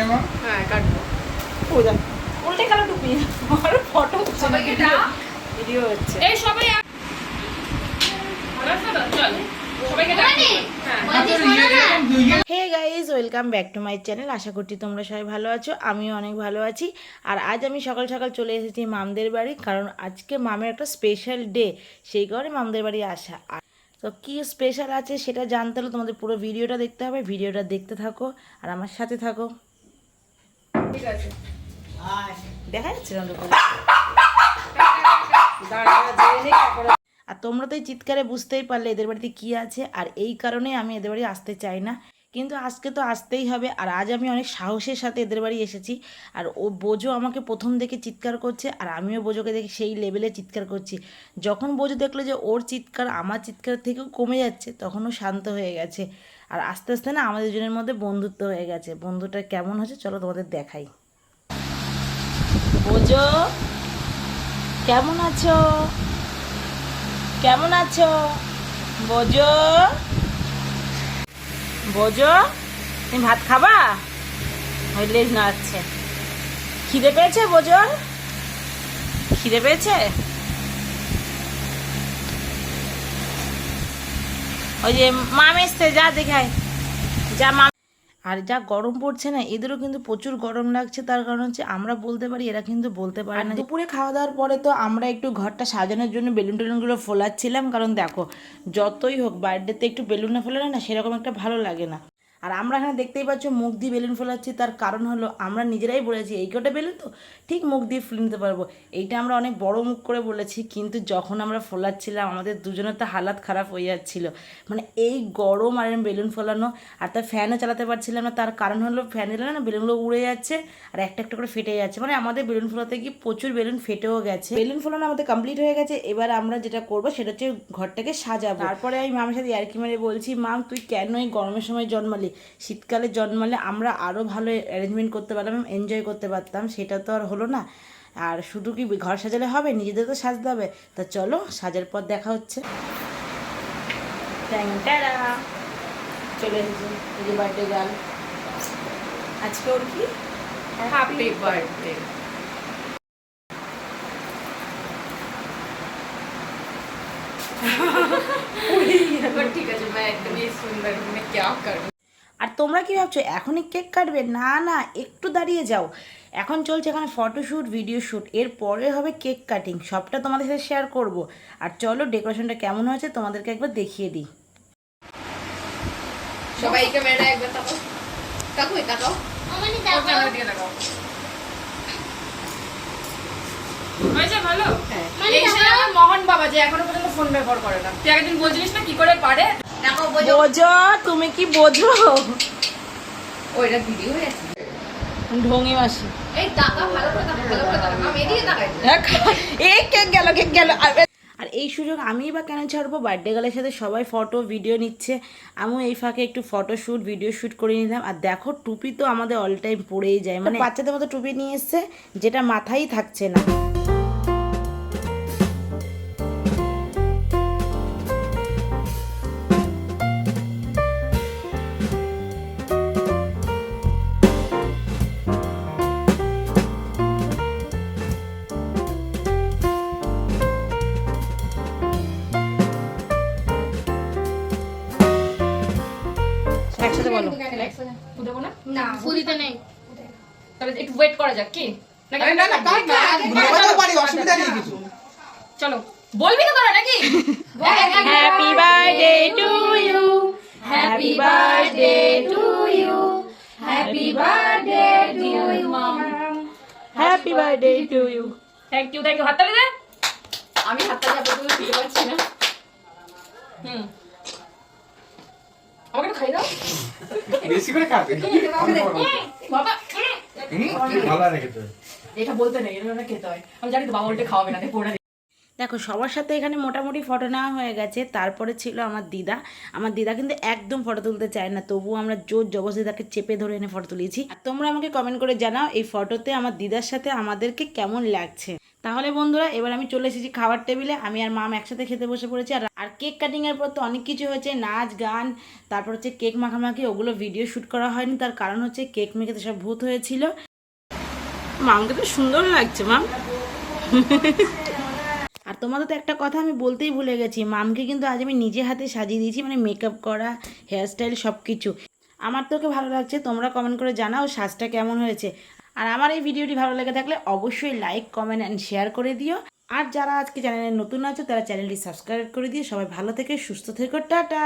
মা হ্যাঁ কাটবো। ও দেখ, উল্টে গেল টুপি। আমার ফটো সবাইকে ভিডিও হচ্ছে। এই সবাই এক- ভালো আছো তো? চল। সবাইকে ডাক। হ্যাঁ। এরকম দুইয়ে hey guys welcome back to my channel আশা করছি তোমরা সবাই ভালো আছো আমিও অনেক ভালো আছি। আর আজ আমি সকাল সকাল চলে এসেছি মামদের বাড়ি কারণ আজকে মামের একটা স্পেশাল ডে সেই কারণে মামদের বাড়ি আসা। আর তো কী স্পেশাল আছে সেটা জানতে হলে তোমাদের পুরো ভিডিওটা দেখতে হবে ভিডিওটা দেখতে থাকো আর আমার সাথে থাকো। ঠিক আছে। দেখা যাচ্ছে আর তোমরা তো এই চিৎকারে বুঝতেই পারলে এদের বাড়িতে কি আছে আর এই কারণে আমি এদের বাড়ি আসতে চাই না। কিন্তু আজকে তো আসতেই হবে। আর আজ আমি অনেক সাহসের সাথে এদের বাড়ি এসেছি। আর ও বোঝো আমাকে প্রথম দেখে চিৎকার করছে, আর আমিও বোঝোকে দেখে সেই লেভেলে চিৎকার করছি। যখন বোঝো দেখল যে ওর চিৎকার আমার চিৎকার থেকেও কমে যাচ্ছে, তখন ও শান্ত হয়ে গেছে। আর আস্তে আস্তে না আমাদের দুজনের মধ্যে বন্ধুত্ব হয়ে গেছে। বন্ধুটা কেমন হচ্ছে চলো তোমাদের দেখাই। বোঝো, কেমন আছো? কেমন আছো? বোঝো। বোঝো তুমি ভাত খাবা? ওই লেজ নাড়াচ্ছে খিদে পেয়েছে বোঝোর খিদে পেয়েছে? ওই যে মাম এসছে যা দেখায় যা মাম আর যা গরম পড়ছে না এদেরও কিন্তু প্রচুর গরম লাগছে তার কারণ হচ্ছে আমরা বলতে পারি এরা কিন্তু বলতে পারে না দুপুরে খাওয়া দাওয়ার পরে তো আমরা একটু ঘরটা সাজানোর জন্য বেলুন টেলুনগুলো ফোলাচ্ছিলাম কারণ দেখো যতই হোক বার্থডেতে একটু বেলুন না ফোলালে না সেরকম একটা ভালো লাগে না। আর আমরা এখানে দেখতেই পাচ্ছ মুখ দিয়ে বেলুন ফোলাচ্ছি, তার কারণ হলো আমরা নিজেরাই বলেছি, এই কটা বেলুন তো? ঠিক মুখ দিয়ে ফুলে নিতে পারব। এইটা আমরা অনেক বড় মুখ করে বলেছি, কিন্তু যখন আমরা ফোলাচ্ছিলাম, আমাদের দুজনের তো হালাত খারাপ হয়ে যাচ্ছিল। মানে এই গরম আর বেলুন ফোলানো, আর তার ফ্যানও চালাতে পারছিলাম না, তার কারণ হলো ফ্যান এলে না, বেলুনগুলো উড়ে যাচ্ছে, আর একটা একটা করে ফেটে যাচ্ছে। মানে আমাদের বেলুন ফোলাতে গিয়ে প্রচুর বেলুন ফেটেও গেছে। বেলুন ফোলানো আমাদের কমপ্লিট হয়ে গেছে, এবার আমরা যেটা করব সেটা হচ্ছে ঘরটাকে সাজাবো। তারপরে আমি মামের সাথে ইয়ার্কি মেরে বলছি মাম তুই কেন এই গরমের সময় জন্মালি? শীতকালে জন্মালে আমরা আরও ভালো অ্যারেঞ্জমেন্ট করতে পারতাম এনজয় করতে পারতাম সেটা তো আর হলো না আর শুধু কি ঘর সাজালে হবে নিজেদের তো সাজতে হবে তা চলো সাজার পর দেখা হচ্ছে ট্যাং ট্যাড়া। চলে এসেছি এই যে বার্থডে গার্ল আজকে ওর কি হ্যাপি বার্থডে ঠিক আছে मैं इतनी सुंदर हूँ मैं क्या करूँ আর তোমরা কি ভাবছ এখনই কেক কাটবে? না না একটু দাঁড়িয়ে যাও। এখন চলছে এখানে ফটোশ্যুট ভিডিও শ্যুট এর পরে হবে কেক কাটিং সবটা তোমাদের সাথে শেয়ার করব। আর চলো ডেকোরেশনটা কেমন হয়েছে তোমাদেরকে একবার দেখিয়ে দিই। সবাইকে একবার তাকাও। কাকু তাকাও। ভালো? হ্যাঁ। এই মহান বাবা যে এখনও পর্যন্ত ফোন ব্যবহার করে না। তুই একদিন বলছিলিস না কি করে পারে? বোঝো। তুমি কি বোঝো? ওইটা ভিডিও হয়ে আছে ঢঙ্গি মাসি। আর এই সুযোগ আমি বা কেন ছাড়বো? বার্থডে গালের সাথে সবাই ফটো ভিডিও নিচ্ছে। আমিও এই ফাঁকে একটু ফটো শ্যুট ভিডিও শ্যুট করে নিলাম। আর দেখো টুপি তো আমাদের অল টাইম পরেই যায়। মানে বাচ্চাদের মতো টুপি নিয়ে এসছে যেটা মাথায় থাকছে না। একসাথে বলো। দেবো না? নেই। তাহলে একটু ওয়েট করা যাক কি? চলো বলবি তো তোরা নাকি? Happy birthday to you happy birthday to you happy birthday to you happy birthday to you thank you thank you হাততালি দে। আমি হাততালি আপনাদের দিতে পারছি না। হুম। খাই দাও বেশি করে কাটে বাবা ভালো রেখেছে এটা বলতে নেই এটা খেতে হয়। আমি জানি তো বাবা উল্টে খাওয়াবে না পড়ে দেখো, সবার সাথে এখানে মোটামুটি ফটো নেওয়া হয়ে গেছে। তারপরে ছিল আমার দিদা। আমার দিদা কিন্তু একদম ফটো তুলতে চায় না, তবুও আমরা জোর জবরদস্তি তাকে চেপে ধরে এনে ফটো আর তোমরা আমাকে কমেন্ট করে জানাও এই ফটোতে আমার দিদার সাথে আমাদেরকে কেমন লাগছে। তাহলে বন্ধুরা, এবার আমি চলে এসেছি খাবার টেবিলে আমি আর মাম একসাথে খেতে বসে পড়েছি। আর আর কেক কাটিংয়ের পর তো অনেক কিছু হয়েছে, নাচ, গান, তারপর হচ্ছে কেক মাখামাখি, ওগুলো ভিডিও শ্যুট করা হয়নি। তার কারণ হচ্ছে কেক মেখেতে সব ভূত হয়েছিল। মামকে তো সুন্দর লাগছে মাম আর তোমাদের তো একটা কথা আমি বলতেই ভুলে গেছি, মামকে কিন্তু আজ আমি নিজে হাতে সাজিয়ে দিয়েছি মানে মেকআপ করা হেয়ারস্টাইল সব কিছু আমার তোকে ভালো লাগছে, তোমরা কমেন্ট করে জানাও সাজটা কেমন হয়েছে। আর আমার এই ভিডিওটি ভালো লেগে থাকলে অবশ্যই লাইক কমেন্ট অ্যান্ড শেয়ার করে দিও। আর যারা আজকে চ্যানেলে নতুন আছে, তারা চ্যানেলটি সাবস্ক্রাইব করে দিও। সবাই ভালো থেকে, সুস্থ থেকো, টাটা!